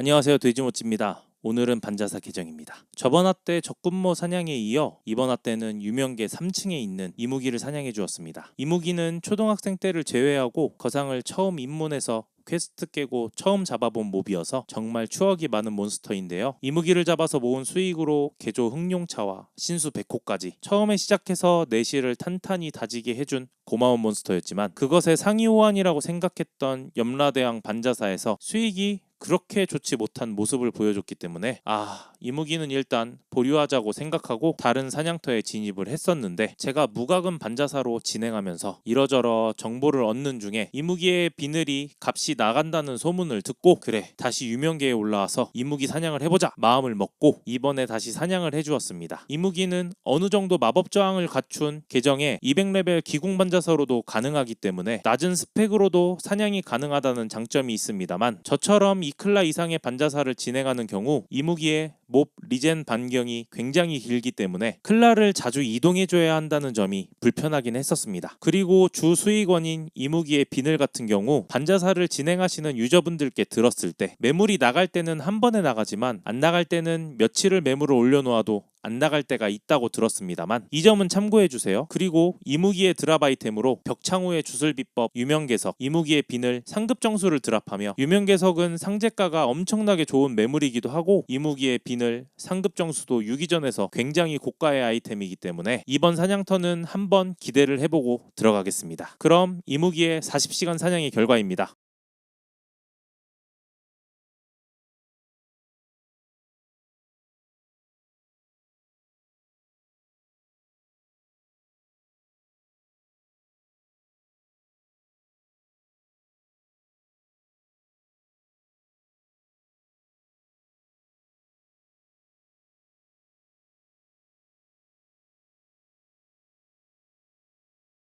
안녕하세요 돼지모찌입니다. 오늘은 반자사 계정입니다. 저번 화때 적군모 사냥에 이어 이번 화 때는 유명계 3층에 있는 이무기를 사냥해 주었습니다. 이무기는 초등학생 때를 제외하고 거상을 처음 입문해서 퀘스트 깨고 처음 잡아본 몹이어서 정말 추억이 많은 몬스터인데요. 이무기를 잡아서 모은 수익으로 개조 흑룡차와 신수 백호까지 처음에 시작해서 내실을 탄탄히 다지게 해준 고마운 몬스터였지만 그것의 상위 호환이라고 생각했던 염라대왕 반자사에서 수익이 그렇게 좋지 못한 모습을 보여줬기 때문에 아 이무기는 일단 보류하자고 생각하고 다른 사냥터에 진입을 했었는데 제가 무과금 반자사로 진행하면서 이러저러 정보를 얻는 중에 이무기의 비늘이 값이 나간다는 소문을 듣고 그래 다시 유명계에 올라와서 이무기 사냥을 해보자 마음을 먹고 이번에 다시 사냥을 해주었습니다. 이무기는 어느 정도 마법 저항을 갖춘 계정에 200레벨 기궁 반자사로도 가능하기 때문에 낮은 스펙으로도 사냥이 가능하다는 장점이 있습니다만 저처럼 2클라 이상의 반자사를 진행하는 경우 이무기의 몹 리젠 반경이 굉장히 길기 때문에 클라를 자주 이동해줘야 한다는 점이 불편하긴 했었습니다. 그리고 주 수익원인 이무기의 비늘 같은 경우 반자사를 진행하시는 유저분들께 들었을 때 매물이 나갈 때는 한 번에 나가지만 안 나갈 때는 며칠을 매물을 올려놓아도 안 나갈 때가 있다고 들었습니다만 이 점은 참고해 주세요. 그리고 이무기의 드랍 아이템으로 벽창후의 주술 비법 유명계석, 이무기의 비늘 상급 정수를 드랍하며 유명계석은 상재가가 엄청나게 좋은 매물이기도 하고 이무기의 비늘 상급 정수도 유기전에서 굉장히 고가의 아이템이기 때문에 이번 사냥터는 한번 기대를 해보고 들어가겠습니다. 그럼 이무기의 40시간 사냥의 결과입니다.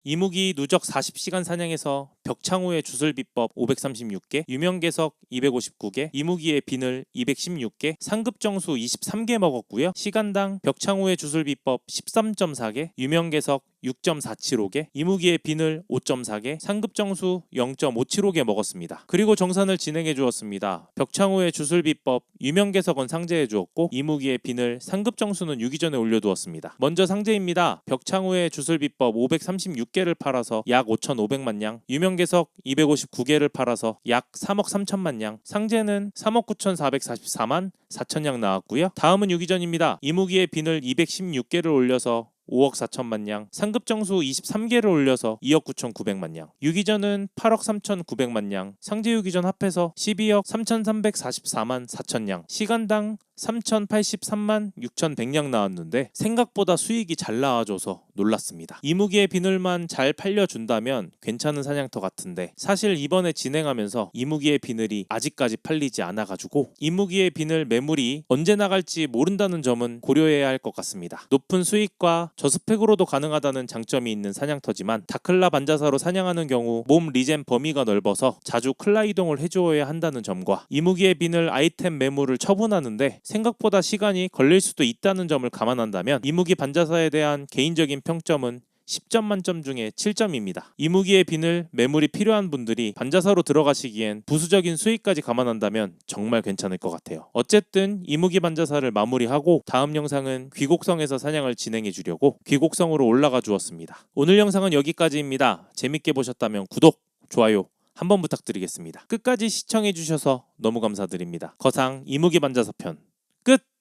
이무기 누적 40시간 사냥에서 벽창호의 주술 비법 536개, 유명계석 259개, 이무기의 비늘 216개, 상급 정수 23개 먹었고요. 시간당 벽창호의 주술 비법 13.4개, 유명계석 6.475개, 이무기의 비늘 5.4개, 상급 정수 0.575개 먹었습니다. 그리고 정산을 진행해 주었습니다. 벽창호의 주술 비법 유명계석은 상제해 주었고 이무기의 비늘 상급 정수는 유기전에 올려두었습니다. 먼저 상제입니다. 벽창호의 주술 비법 536개를 팔아서 약 5,500만 양, 유명 계석 259개를 팔아서 약 3억 3천만 양, 상제는 3억 9,444만 4천 양 나왔고요. 다음은 유기전입니다. 이무기의 비늘 216개를 올려서 5억 4천만 양, 상급 정수 23개를 올려서 2억 9천9백만 양, 유기전은 8억 3천 9백만 양, 상제 유기전 합해서 12억 3,344만 4천 양, 시간당 3,083만 6,100량 나왔는데 생각보다 수익이 잘 나와줘서 놀랐습니다. 이무기의 비늘만 잘 팔려준다면 괜찮은 사냥터 같은데 사실 이번에 진행하면서 이무기의 비늘이 아직까지 팔리지 않아가지고 이무기의 비늘 매물이 언제 나갈지 모른다는 점은 고려해야 할 것 같습니다. 높은 수익과 저스펙으로도 가능하다는 장점이 있는 사냥터지만 다클라 반자사로 사냥하는 경우 몸 리젠 범위가 넓어서 자주 클라 이동을 해주어야 한다는 점과 이무기의 비늘 아이템 매물을 처분하는데 생각보다 시간이 걸릴 수도 있다는 점을 감안한다면 이무기 반자사에 대한 개인적인 평점은 10점 만점 중에 7점입니다. 이무기의 비늘 매물이 필요한 분들이 반자사로 들어가시기엔 부수적인 수익까지 감안한다면 정말 괜찮을 것 같아요. 어쨌든 이무기 반자사를 마무리하고 다음 영상은 귀곡성에서 사냥을 진행해 주려고 귀곡성으로 올라가 주었습니다. 오늘 영상은 여기까지입니다. 재밌게 보셨다면 구독, 좋아요 한번 부탁드리겠습니다. 끝까지 시청해 주셔서 너무 감사드립니다. 거상 이무기 반자사 편 끝!